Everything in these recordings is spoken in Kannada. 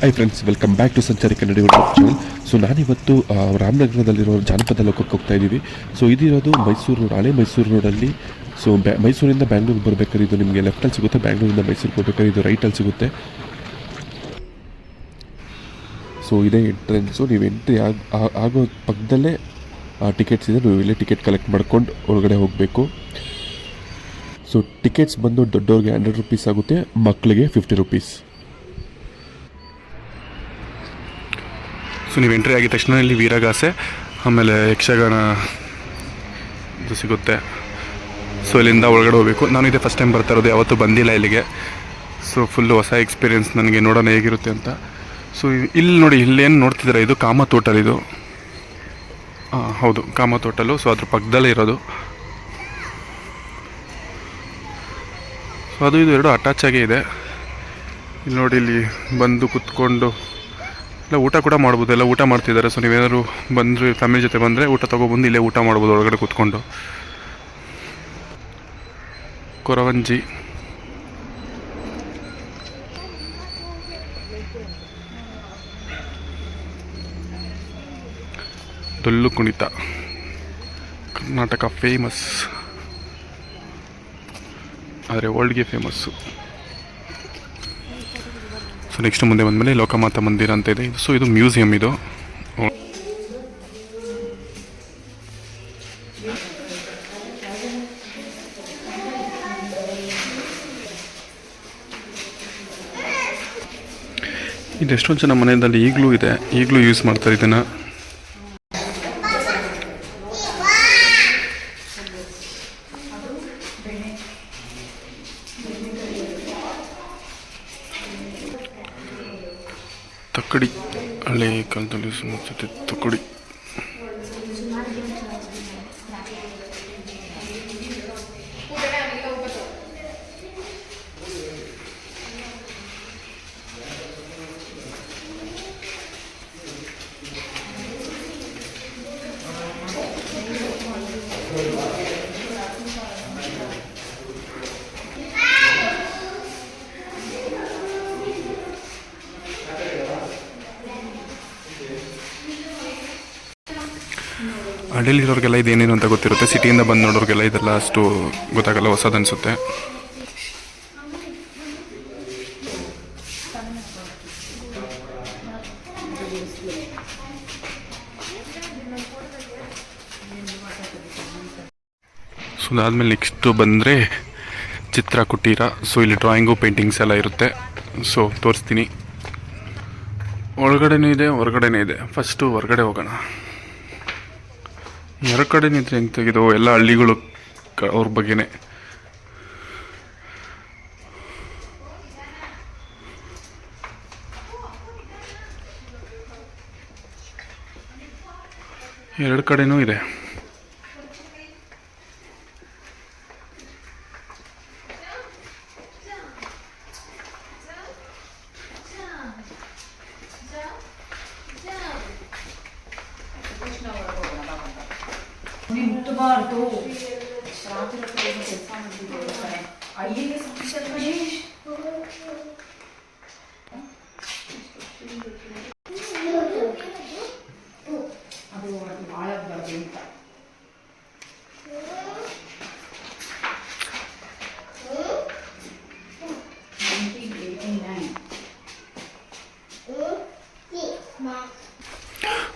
Hi friends welcome back to Sanchari Kannada YouTube channel so ನಾನಿವತ್ತು ರಾಮನಗರದಲ್ಲಿರೋ ಜಾನಪದ ಲೋಕಕ್ಕೆ ಹೋಗ್ತಾ ಇದ್ದೀವಿ. ಸೊ ಇದಿರೋದು ಮೈಸೂರು ರೋಡ್, ಹಳೆ ಮೈಸೂರು ರೋಡಲ್ಲಿ. ಸೊ ಬ್ಯಾ, ಮೈಸೂರಿಂದ ಬ್ಯಾಂಗ್ಳೂರಿಗೆ ಬರಬೇಕಾದ್ರೆ ಇದು ನಿಮಗೆ ಲೆಫ್ಟಲ್ಲಿ ಸಿಗುತ್ತೆ, ಬ್ಯಾಂಗ್ಳೂರಿಂದ ಮೈಸೂರಿಗೆ ಹೋಗ್ಬೇಕಾದ್ರೆ ಇದು ರೈಟಲ್ಲಿ ಸಿಗುತ್ತೆ. ಸೊ ಇದೇ ಎಂಟ್ರೆನ್ಸು ನೀವು ಎಂಟ್ರಿ ಆಗ ಆಗೋ ಪಕ್ಕದಲ್ಲೇ ಟಿಕೆಟ್ಸ್ ಇದೆ. ನೀವು ಇಲ್ಲೇ ಟಿಕೆಟ್ ಕಲೆಕ್ಟ್ ಮಾಡ್ಕೊಂಡು ಒಳಗಡೆ ಹೋಗಬೇಕು. ಸೊ ಟಿಕೆಟ್ಸ್ ಬಂದು ದೊಡ್ಡವ್ರಿಗೆ ಹಂಡ್ರೆಡ್ ರುಪೀಸ್ ಆಗುತ್ತೆ ಮಕ್ಕಳಿಗೆ ಫಿಫ್ಟಿ ರುಪೀಸ್ ಸೊ ನೀವು ಎಂಟ್ರಿ ಆಗಿದ ತಕ್ಷಣ ಇಲ್ಲಿ ವೀರಗಾಸೆ, ಆಮೇಲೆ ಯಕ್ಷಗಾನ ಇದು ಸಿಗುತ್ತೆ. ಸೊ ಇಲ್ಲಿಂದ ಒಳಗಡೆ ಹೋಗಬೇಕು. ನಾನು ಇದೇ ಫಸ್ಟ್ ಟೈಮ್ ಬರ್ತಾ ಇರೋದು, ಯಾವತ್ತೂ ಬಂದಿಲ್ಲ ಇಲ್ಲಿಗೆ. ಸೊ ಫುಲ್ಲು ಹೊಸ ಎಕ್ಸ್ಪೀರಿಯೆನ್ಸ್ ನನಗೆ ನೋಡೋಣ ಹೇಗಿರುತ್ತೆ ಅಂತ. ಸೊ ಇಲ್ಲಿ ನೋಡಿ, ಇಲ್ಲೇನು ನೋಡ್ತಿದ್ದೀರಾ? ಇದು ಕಾಮ ತೋಟಲ್ ಇದು. ಹಾಂ ಹೌದು ಕಾಮ ತೋಟಲು ಸೊ ಅದ್ರ ಪಕ್ಕದಲ್ಲೇ ಇರೋದು. ಸೊ ಅದು, ಇದು ಎರಡು ಅಟ್ಯಾಚ್ ಆಗೇ ಇದೆ. ಇಲ್ಲಿ ನೋಡಿ, ಇಲ್ಲಿ ಬಂದು ಕುತ್ಕೊಂಡು ಇಲ್ಲ, ಊಟ ಕೂಡ ಮಾಡ್ಬೋದು. ಎಲ್ಲ ಊಟ ಮಾಡ್ತಿದ್ದಾರೆ. ಸೊ ನೀವೇನಾದ್ರು ಬಂದರೆ, ಫ್ಯಾಮಿಲಿ ಜೊತೆ ಬಂದರೆ ಊಟ ತೊಗೊಬಂದು ಇಲ್ಲೇ ಊಟ ಮಾಡ್ಬೋದು ಒಳಗಡೆ ಕೂತ್ಕೊಂಡು. ಕೊರವಂಜಿ. ಡೊಳ್ಳು ಕುಣಿತ. ಕರ್ನಾಟಕ ಫೇಮಸ್ ಆದರೆ ವರ್ಲ್ಡ್ಗೆ ಫೇಮಸ್ಸು ಸೊ ನೆಕ್ಸ್ಟ್ ಮುಂದೆ ಬಂದಮೇಲೆ ಲೋಕಮಾತ ಮಂದಿರ ಅಂತ ಇದೆ. ಸೊ ಇದು ಮ್ಯೂಸಿಯಂ ಇದು. ಇದೆಷ್ಟೊಂದು ಜನ ಮನೆಯಲ್ಲಿ ಈಗಲೂ ಇದೆ. ಈಗಲೂ ಯೂಸ್ ಮಾಡ್ತಾರೆ ಇದನ್ನು. 相撲ついてどっこり。ಹಳ್ಳಿಲಿರೋರಿಗೆಲ್ಲ ಇದೇನೇನು ಅಂತ ಗೊತ್ತಿರುತ್ತೆ? ಸಿಟಿಯಿಂದ ಬಂದು ನೋಡೋರಿಗೆಲ್ಲ ಇದೆಲ್ಲ ಅಷ್ಟು ಗೊತ್ತಾಗಲ್ಲ ಹೊಸದು ಅನಿಸುತ್ತೆ ಸೊ ಅದಾದಮೇಲೆ ನೆಕ್ಸ್ಟು ಬಂದರೆ ಚಿತ್ರ ಕುಟೀರ. ಸೊ ಇಲ್ಲಿ ಡ್ರಾಯಿಂಗು ಪೇಂಟಿಂಗ್ಸ್ ಎಲ್ಲ ಇರುತ್ತೆ. ಸೊ ತೋರಿಸ್ತೀನಿ. ಒಳಗಡೆನೂ ಇದೆ, ಹೊರಗಡೆನೇ ಇದೆ. ಫಸ್ಟು ಹೊರಗಡೆ ಹೋಗೋಣ. ಎರಡು ಕಡೆ ನಿಂತು ಹೆಂಗೆ ತೆಗೆದು ಎಲ್ಲ ಹಳ್ಳಿಗಳು ಕ- ಅವ್ರ ಬಗ್ಗೆನೇ. ಎರಡು ಕಡೆನೂ ಇದೆ. ಮುಟ್ಟಬಾರ್ದು ರಾತ್ರಿ ಅದು ಅದು ಹಾಳಾಗ್ಬಾರ್ದು ಅಂತ.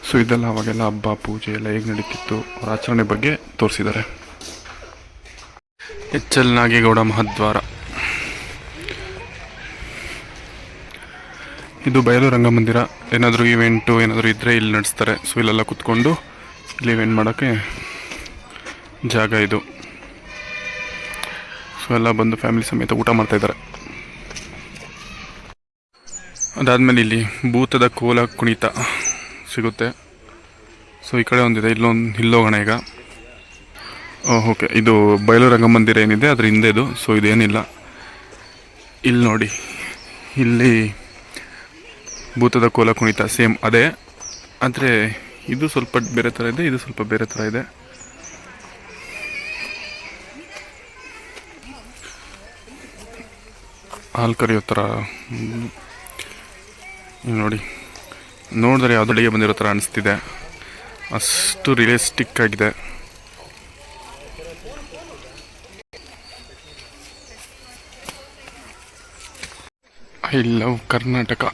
ಸೊ ಇದೆಲ್ಲ ಅವಾಗೆಲ್ಲ ಹಬ್ಬ, ಪೂಜೆ ಎಲ್ಲ ಹೇಗೆ ನಡೀತಿತ್ತು? ಅವರ ಆಚರಣೆ ಬಗ್ಗೆ ತೋರಿಸಿದ್ದಾರೆ. ಎಚ್ ಎಲ್ ನಾಗೇಗೌಡ ಮಹದ್ವಾರ. ಇದು ಬಯಲು ರಂಗಮಂದಿರ. ಏನಾದರೂ ಇವೆಂಟು ಏನಾದರೂ ಇದ್ದರೆ ಇಲ್ಲಿ ನಡೆಸ್ತಾರೆ. ಸೊ ಇಲ್ಲೆಲ್ಲ ಕುತ್ಕೊಂಡು ಇಲ್ಲಿ ಇವೆಂಟ್ ಮಾಡೋಕ್ಕೆ ಜಾಗ ಇದು. ಸೊ ಎಲ್ಲ ಬಂದು ಫ್ಯಾಮಿಲಿ ಸಮೇತ ಊಟ ಮಾಡ್ತಾಯಿದ್ದಾರೆ ಅದಾದಮೇಲೆ ಇಲ್ಲಿ ಭೂತದ ಕೋಲ ಕುಣಿತ ಸಿಗುತ್ತೆ. ಸೊ ಈ ಕಡೆ ಒಂದಿದೆ. ಇಲ್ಲೊಂದು ಇಲ್ಲೋಗೋಣ ಈಗ. ಓಕೆ ಇದು ಬಯಲು ರಂಗಮಂದಿರ ಏನಿದೆ, ಅದ್ರ ಹಿಂದೆ ಇದು. ಸೊ ಇದೇನಿಲ್ಲ. ಇಲ್ಲಿ ನೋಡಿ. ಇಲ್ಲಿ ಭೂತದ ಕೋಲ ಕುಣಿತ, ಸೇಮ್ ಅದೇ. ಆದರೆ, ಇದು ಸ್ವಲ್ಪ ಬೇರೆ ಥರ ಇದೆ, ಇದು ಸ್ವಲ್ಪ ಬೇರೆ ಥರ ಇದೆ. ಹಾಲು ಕರೆಯೋ ಥರ ನೋಡಿ. ನೋಡಿದ್ರೆ ಯಾವುದೋ ಅಡುಗೆ ಬಂದಿರೋ ಥರ ಅನಿಸ್ತಿದೆ. ಅಷ್ಟು ರಿಯಲಿಸ್ಟಿಕ್ ಆಗಿದೆ. ಐ ಕರ್ನಾಟಕ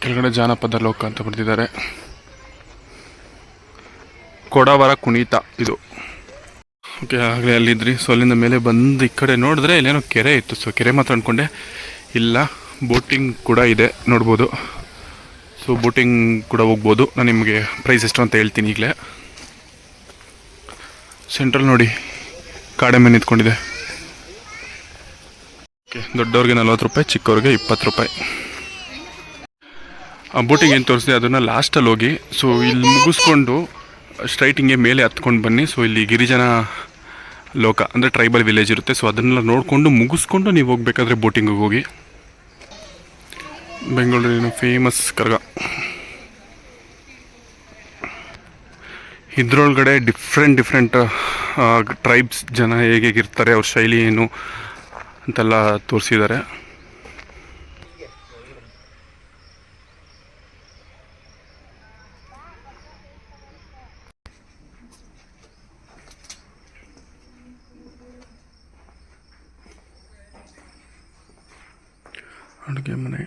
ಕೆಳಗಡೆ ಜಾನಪದ ಲೋಕ ಅಂತ ಬರೆದಿದ್ದಾರೆ. ಕೊಡವರ ಕುಣಿತ ಇದು. ಓಕೆ ಆಗಲೇ ಅಲ್ಲಿದ್ರಿ. ಸೊ ಅಲ್ಲಿಂದ ಮೇಲೆ ಬಂದು ಈ ಕಡೆ ನೋಡಿದ್ರೆ ಇಲ್ಲೇನೋ ಕೆರೆ ಇತ್ತು. ಸೊ ಕೆರೆ ಮಾತ್ರ ಅಂದ್ಕೊಂಡೆ ಇಲ್ಲ, ಬೋಟಿಂಗ್ ಕೂಡ ಇದೆ. ನೋಡ್ಬೋದು. ಸೊ ಬೋಟಿಂಗ್ ಕೂಡ ಹೋಗ್ಬೋದು. ನಾನು ನಿಮಗೆ ಪ್ರೈಸ್ ಎಷ್ಟು ಅಂತ ಹೇಳ್ತೀನಿ ಈಗಲೇ. ಸೆಂಟ್ರಲ್ ನೋಡಿ, ಕಾಡೆಮ್ಮೆ ನಿಂತ್ಕೊಂಡಿದೆ. ಓಕೆ ದೊಡ್ಡವ್ರಿಗೆ ನಲ್ವತ್ತು ರೂಪಾಯಿ, ಚಿಕ್ಕವ್ರಿಗೆ ಇಪ್ಪತ್ತು ರೂಪಾಯಿ. ಆ ಬೋಟಿಂಗ್ ಏನು ತೋರಿಸಿದೆ, ಅದನ್ನು ಲಾಸ್ಟಲ್ಲಿ ಹೋಗಿ ಸೊ ಇಲ್ಲಿ ಮುಗಿಸ್ಕೊಂಡು ಸ್ಟ್ರೈಟ್ ಹಿಂಗೆ ಮೇಲೆ ಹತ್ಕೊಂಡು ಬನ್ನಿ. ಸೊ ಇಲ್ಲಿ ಗಿರಿಜನ ಲೋಕ, ಅಂದರೆ ಟ್ರೈಬಲ್ ವಿಲೇಜ್ ಇರುತ್ತೆ. ಸೊ ಅದನ್ನೆಲ್ಲ ನೋಡಿಕೊಂಡು ಮುಗಿಸ್ಕೊಂಡು ನೀವು ಹೋಗ್ಬೇಕಾದ್ರೆ ಬೋಟಿಂಗಿಗೆ ಹೋಗಿ. ಬೆಂಗಳೂರಿನ ಫೇಮಸ್ ಕರ್ಗ. ಇದರೊಳಗಡೆ ಡಿಫ್ರೆಂಟ್ ಡಿಫ್ರೆಂಟ್ ಟ್ರೈಬ್ಸ್ ಜನ ಹೇಗೆ ಇರ್ತಾರೆ, ಅವ್ರ ಶೈಲಿ ಏನು ಅಂತೆಲ್ಲ ತೋರಿಸಿದ್ದಾರೆ ಅಡುಗೆ ಮನೆ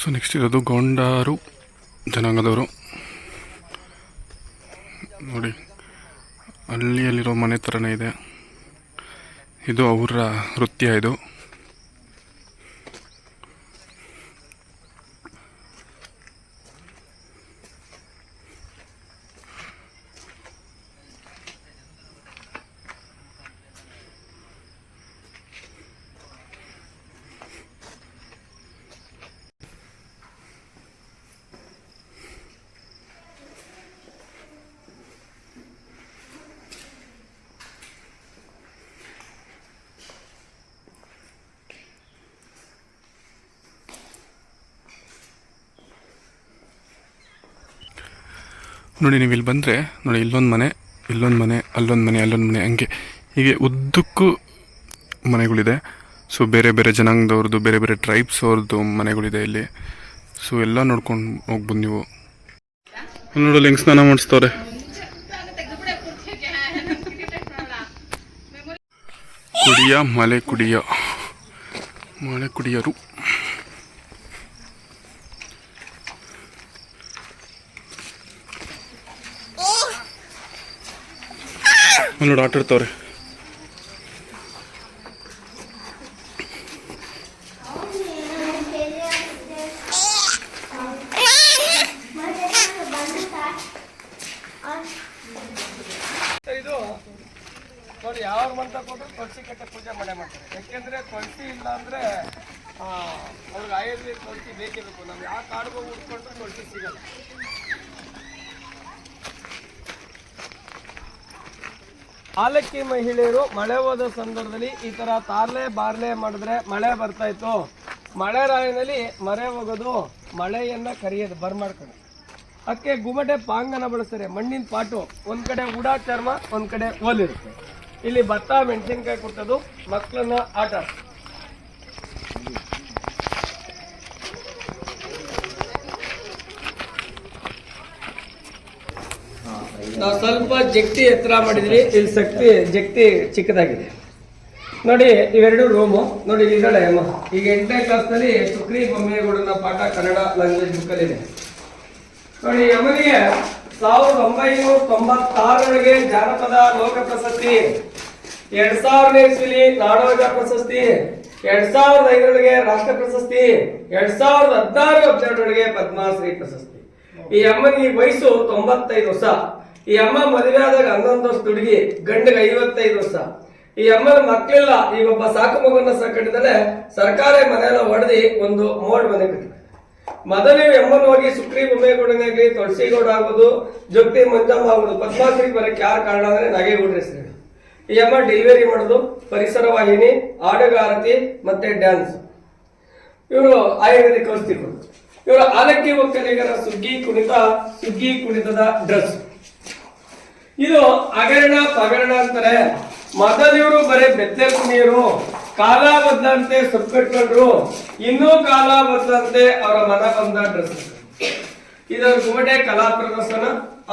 ಸೊ ನೆಕ್ಸ್ಟ್ ಇರೋದು ಗೊಂಡಾರು ಜನಾಂಗದವರು. ನೋಡಿ ಹಳ್ಳಿಯಲ್ಲಿರೋ ಮನೆ ಥರನೇ ಇದೆ. ಇದು ಅವರ ನೃತ್ಯ ಇದು. ನೋಡಿ, ನೀವು ಇಲ್ಲಿ ಬಂದರೆ, ನೋಡಿ, ಇಲ್ಲೊಂದು ಮನೆ ಇಲ್ಲೊಂದು ಮನೆ, ಅಲ್ಲೊಂದು ಮನೆ ಅಲ್ಲೊಂದು ಮನೆ, ಹಂಗೆ. ಹೀಗೆ ಉದ್ದಕ್ಕೂ ಮನೆಗಳಿದೆ. ಸೊ ಬೇರೆ ಬೇರೆ ಜನಾಂಗದವ್ರದ್ದು, ಬೇರೆ ಬೇರೆ ಟ್ರೈಬ್ಸ್ ಅವ್ರದ್ದು ಮನೆಗಳಿದೆ ಇಲ್ಲಿ. ಸೊ ಎಲ್ಲ ನೋಡ್ಕೊಂಡು ಹೋಗ್ಬೋದು ನೀವು. ನೋಡಿ ಹೆಂಗೆ ಸ್ನಾನ ಮಾಡಿಸ್ತವ್ರೆ. ಕುಡಿಯ ಮಲೆ ಕುಡಿಯ. ಮಳೆ ಕುಡಿಯರು. ಅಲ್ಲಿ ನೋಡಿ ಆಟ ಆಡ್ತವ್ರೆ ನೋಡಿ ಯಾವ ಮಂತ್ರ ಕೊಟ್ಟರು ತುಳಸಿ ಕಟ್ಟೆ ಪೂಜೆ ಮಾಡೇ ಮಾಡ್ತಾರೆ. ಯಾಕೆಂದ್ರೆ ತುಳಸಿ ಇಲ್ಲ ಅಂದ್ರೆ ಅವ್ರಿಗೆ ಆಯುರ್ವೇದ ತುಳಸಿ ಬೇಕೇ ಬೇಕು. ನಾವು ಯಾವ ಕಾಡಿಗೆ ಹುಡ್ಕೊಂಡ್ರು ತುಳಸಿ ಸಿಗಲ್ಲ. ಆಲಕ್ಕಿ ಮಹಿಳೆಯರು ಮಳೆ ಹೋದ ಸಂದರ್ಭದಲ್ಲಿ ಈ ತರ ತಾರ್ಲೆ ಬಾರ್ಲೆ ಮಾಡಿದ್ರೆ ಮಳೆ ಬರ್ತಾ ಇತ್ತು. ಮಳೆ ರಾಯಿನಲ್ಲಿ ಮರೆ ಹೋಗೋದು ಮಳೆಯನ್ನ ಕರಿಯೋದು ಬರ್ಮಾಡ್ಕೊಂಡು ಅದಕ್ಕೆ ಗುಮಟೆ ಪಾಂಗನ ಬಳಸ್ತಾರೆ. ಮಣ್ಣಿನ ಪಾಟು, ಒಂದ್ ಕಡೆ ಉಡಾ ಚರ್ಮ, ಒಂದ್ ಕಡೆ ಓಲಿರುತ್ತೆ ಇಲ್ಲಿ ಭತ್ತ, ಮೆಣಸಿನ್ಕಾಯಿ ಕೊಟ್ಟದು ಮಕ್ಕಳನ್ನ ಆಟ ನಾವು ಸ್ವಲ್ಪ ಜಗ್ತಿ ಎತ್ತರ ಮಾಡಿದ್ವಿ ಇಲ್ಲಿ ಶಕ್ತಿ, ಜಗ್ತಿ ಚಿಕ್ಕದಾಗಿದೆ. ನೋಡಿ, ಇವೆರಡು ರೂಮು ನೋಡಿ ಇದ್ದಾಳೆ ಅಮ್ಮ. ಈಗ ಎಂಟನೇ ಕ್ಲಾಸ್ನಲ್ಲಿ ಸುಕ್ರಿ ಬೊಮ್ಮೇಗೌಡನ ಪಾಠ ಕನ್ನಡ ಲ್ಯಾಂಗ್ವೇಜ್ ಬುಕ್ಕಲ್ಲಿದೆ ನೋಡಿ, ಅಮ್ಮನಿಗೆ ಸಾವಿರದ ಒಂಬೈನೂರ ತೊಂಬತ್ತಾರರೊಳಗೆ ಜಾನಪದ ಲೋಕ ಪ್ರಶಸ್ತಿ, ಎರಡ್ ಸಾವಿರನೇ ಇಸ್ವಿಲಿ ನಾಡೋಜ ಪ್ರಶಸ್ತಿ, ಎರಡ್ ಸಾವಿರದ ಐದರೊಳಗೆ ರಾಷ್ಟ್ರ ಪ್ರಶಸ್ತಿ, ಎರಡ್ ಸಾವಿರದ ಹದಿನಾರು ಹದಿನೆರಡರೊಳಗೆ ಪದ್ಮಶ್ರೀ ಪ್ರಶಸ್ತಿ. ಈ ಅಮ್ಮನಿಗೆ ವಯಸ್ಸು ತೊಂಬತ್ತೈದು ವರ್ಷ. ಈ ಅಮ್ಮ ಮದುವೆ ಆದಾಗ ಹನ್ನೊಂದು ವರ್ಷ ಹುಡುಗಿ, ಗಂಡಿಗೆ ಐವತ್ತೈದು ವರ್ಷ. ಈ ಅಮ್ಮನ ಮಕ್ಕಳಿಲ್ಲ, ಈಗ ಒಬ್ಬ ಸಾಕು ಮಗುವನ್ನ ಸಾಕಟ್ಟಿದ್ದಾನೆ ಸರ್ಕಾರಿ ಮನೆಯಲ್ಲ ಹೊಡೆದಿ ಒಂದು ಮೋಡ್ ಮನೆ ಕಟ್ಟಿದೆ ಮೊದಲು ಎಮ್ಮನ್ ಹೋಗಿ ಸುಕ್ರಿ ಬೊಮ್ಮೇಗೌಡನಾಗ್ಲಿ ತುಳಸಿಗೌಡ ಆಗೋದು ಜೊತೆ ಮಂಜಮ್ಮ ಆಗೋದು ಪದ್ಮಾಶ್ರೀ ಬರಕ್ಕೆ ಯಾರು ಕಾರಣ ಅಂದ್ರೆ ನಾಗೇಗೌಡ್ರ ಹೆಸರು. ಈ ಅಮ್ಮ ಡೆಲಿವರಿ ಮಾಡೋದು, ಪರಿಸರ ವಾಹಿನಿ ಹಾಡುಗಾರತಿ ಮತ್ತೆ ಡ್ಯಾನ್ಸ್ ಇವರು ಆಯುರ್ವೇದಿಕ್ ಔಷಧಿ ಕೊಡೋದು ಇವರು ಆಲಕ್ಕಿ ಒಕ್ಕಲಿಗರ ಸುಗ್ಗಿ ಕುಣಿತ, ಸುಗ್ಗಿ ಕುಣಿತದ ಡ್ರೆಸ್ ಇದು ಹಗರಣ ಪಗರಣ ಅಂತಾರೆ. ಮೊದಲು ಇವರು ಬರೀ ಬೆತ್ತಲೆ ಕುಣಿಯರು ಕಾಲ ಬದ್ದಂತೆ ಸುಪ್ಪಿಟ್ಕೊಂಡ್ರು ಇನ್ನೂ ಕಾಲ ಬದ್ದಂತೆ ಅವರ ಮನ ಬಂದ ಡ್ರೆಸ್. ಇದರ ಗುಮಟೆ ಕಲಾ ಪ್ರದರ್ಶನ.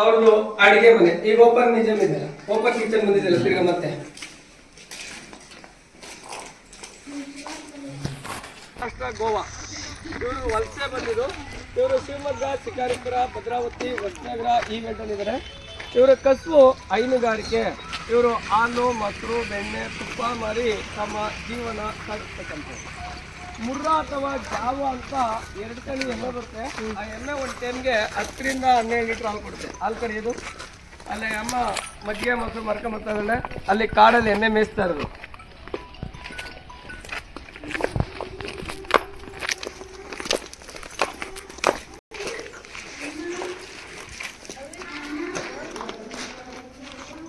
ಅವ್ರದ್ದು ಅಡಿಗೆ ಮನೆ. ಈಗ ಓಪನ್ ಮ್ಯೂಸಿಯಂ ಇದೆ. ಓಪನ್ ಕಿಚನ್ ಬಂದಿದೆ ತಿರ್ಗ ಮತ್ತೆ. ಗೋವಾ. ಇವರು ವಲಸೆ ಬಂದಿದ್ದು. ಇವರು ಶಿವಮೊಗ್ಗ ಶಿಕಾರಿಪುರ, ಭದ್ರಾವತಿ ಹೊಸನಗರ ಈ ಬೆಟ್ಟಲ್ಲಿದ್ದಾರೆ ಇವರ ಕಸುಬು, ಹೈನುಗಾರಿಕೆ, ಇವರು ಹಾಲು, ಮೊಸರು, ಬೆಣ್ಣೆ, ತುಪ್ಪ ಮಾರಿ ತಮ್ಮ ಜೀವನ ಸಾಗಿಸ್ತಕ್ಕಂಥ ಮುರ್ರಾ ಅಥವಾ ಜಾವ ಅಂತ ಎರಡು ಟನ್ ಎಣ್ಣೆ ಬರುತ್ತೆ. ಆ ಎಣ್ಣೆ ಒಂದು ಟೈಮ್ಗೆ ಹತ್ತರಿಂದ ಹನ್ನೆರಡು ಲೀಟ್ರ್ ಹಾಲು ಕೊಡುತ್ತೆ. ಹಾಲು ಕರೆಯೋದು ಅಲ್ಲಿ ಅಮ್ಮ ಮಜ್ಜಿಗೆ, ಮೊಸರು ಮರ್ಕೊಂಬರ್ತಾವಲ್ಲ ಅಲ್ಲಿ ಕಾಡಲ್ಲಿ ಎಣ್ಣೆ ಮೇಯಿಸ್ತಾ ಇರೋದು.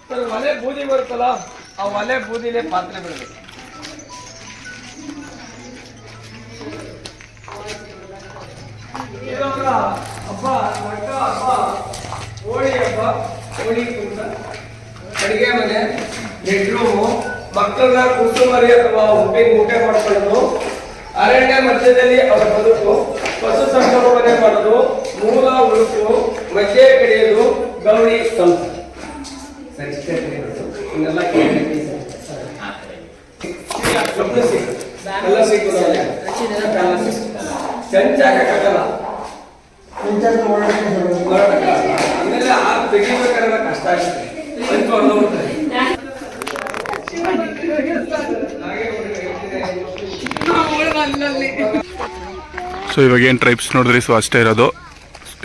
ಸರ್, ಒಲೆ ಬೂದಿ ಬರುತ್ತಲ್ಲ ಆ ಒಲೆ ಬೂದಿಲೆ ಪಾತ್ರೆ ಬಿಡಬೇಕು. ಹಬ್ಬ ದೊಡ್ಡ ಹಬ್ಬ ಹೋಳಿ ಹಬ್ಬ ಹೋಳಿ ಕೂಡ ಅಡಿಗೆ ಮನೆ ಬೆಡ್ರೂಮು ಮಕ್ಕಳನ್ನ ಕುಸುಮರಿ ಅಥವಾ ಉಪ್ಪಿನ ಊಟ ಮಾಡ್ಕೊಳ್ಳೋದು. ಅರಣ್ಯ ಮಧ್ಯದಲ್ಲಿ ಅವರ ಬದುಕು ಪಶು ಸಂಗೋಪನೆ ಮಾಡೋದು ಮೂಲ ಉಳುಕು ಮಧ್ಯೆ ಕಡಿಯೋದು ಗೌರಿ ಸಂಸ್ಥೆ. ಸರಿ ಆ ಕಷ್ಟ ಹೊರ್ದೋಗುತ್ತೆ. ಸೊ ಇವಾಗ ಏನು ಟ್ರೈಬ್ಸ್ ನೋಡಿದ್ರಿ ಸೊ ಅಷ್ಟೇ ಇರೋದು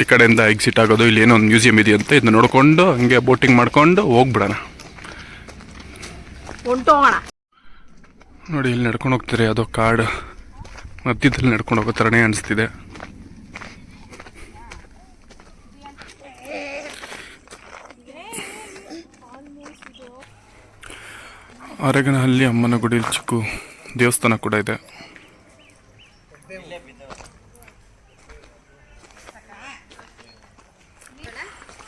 ಈ ಕಡೆಯಿಂದ ಎಕ್ಸಿಟ್ ಆಗೋದು ಇಲ್ಲಿ ಏನೋ ಒಂದು ಮ್ಯೂಸಿಯಂ ಅಂತ ಇದನ್ನ ನೋಡಿಕೊಂಡು ಹಂಗೆ ಬೋಟಿಂಗ್ ಮಾಡ್ಕೊಂಡು ಹೋಗ್ಬಿಡೋಣ. ನೋಡಿ ಇಲ್ಲಿ ನಡ್ಕೊಂಡು ಹೋಗ್ತಾರೆ ಯಾವುದೋ ಕಾಡು. ಮಧ್ಯದಲ್ಲಿ ನಡ್ಕೊಂಡು ಹೋಗೋ ಥರನೇ ಅನಿಸ್ತಿದೆ. ಅರಗನಹಳ್ಳಿ ಅಮ್ಮನ ಗುಡಿ ಚಿಕ್ಕು ದೇವಸ್ಥಾನ ಕೂಡ ಇದೆ.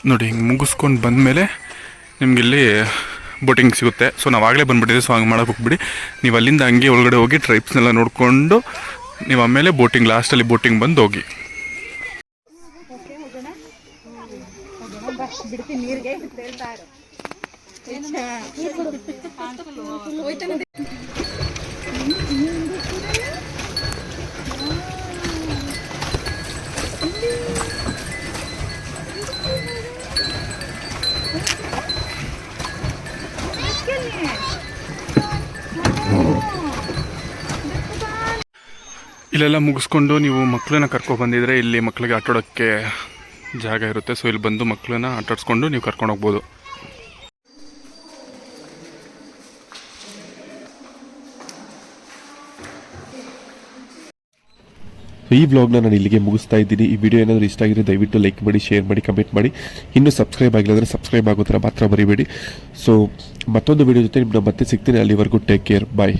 ನೋಡಿ, ಹಿಂಗೆ ಮುಗಿಸ್ಕೊಂಡು ಬಂದಮೇಲೆ ನಿಮ್ಗೆ ಇಲ್ಲಿ ಬೋಟಿಂಗ್ ಸಿಗುತ್ತೆ. ಸೊ ನಾವು ಆಗಲೇ ಬಂದುಬಿಟ್ಟಿದೆ ಸೊ ಹಂಗೆ ಮಾಡೋಕೆ ಹೋಗ್ಬಿಡಿ. ನೀವು ಅಲ್ಲಿಂದ ಹಂಗೆ ಒಳಗಡೆ ಹೋಗಿ ಟ್ರೈಪ್ಸ್ನೆಲ್ಲ ನೋಡಿಕೊಂಡು ನೀವು ಆಮೇಲೆ ಬೋಟಿಂಗ್ ಲಾಸ್ಟಲ್ಲಿ ಬೋಟಿಂಗ್ ಬಂದು ಹೋಗಿ. ನೀರಿಗೆ ಇಲ್ಲೆಲ್ಲ ಮುಗಿಸ್ಕೊಂಡು ನೀವು ಮಕ್ಕಳನ್ನ ಕರ್ಕೊಬಂದಿದ್ರೆ ಇಲ್ಲಿ ಮಕ್ಕಳಿಗೆ ಆಟಾಡೋಕ್ಕೆ ಜಾಗ ಇರುತ್ತೆ. ಸೊ ಇಲ್ಲಿ ಬಂದು ಮಕ್ಕಳನ್ನ ಆಟಾಡಿಸ್ಕೊಂಡು ನೀವು ಕರ್ಕೊಂಡು ಹೋಗ್ಬೋದು. ಈ ವ್ಲಾಗ್ನ ನಾನು ಇಲ್ಲಿಗೆ ಮುಗಿಸ್ತಾ ಇದ್ದೀನಿ. ಈ ವಿಡಿಯೋ ಏನಾದರೂ ಇಷ್ಟ ಆಗಿದ್ರೆ ದಯವಿಟ್ಟು ಲೈಕ್ ಮಾಡಿ ಶೇರ್ ಮಾಡಿ ಕಮೆಂಟ್ ಮಾಡಿ. ಇನ್ನೂ ಸಬ್ಸ್ಕ್ರೈಬ್ ಆಗಿಲ್ಲ ಅಂದರೆ ಸಬ್ಸ್ಕ್ರೈಬ್ ಆಗೋ ಥರ ಮಾತ್ರ ಮರಿಬೇಡಿ. ಸೊ ಮತ್ತೊಂದು ವಿಡಿಯೋ ಜೊತೆ ನಿಮ್ಮನ್ನ ಮತ್ತೆ ಸಿಗ್ತೀನಿ. ಅಲ್ಲಿವರೆಗೂ ಟೇಕ್ ಕೇರ್ ಬಾಯ್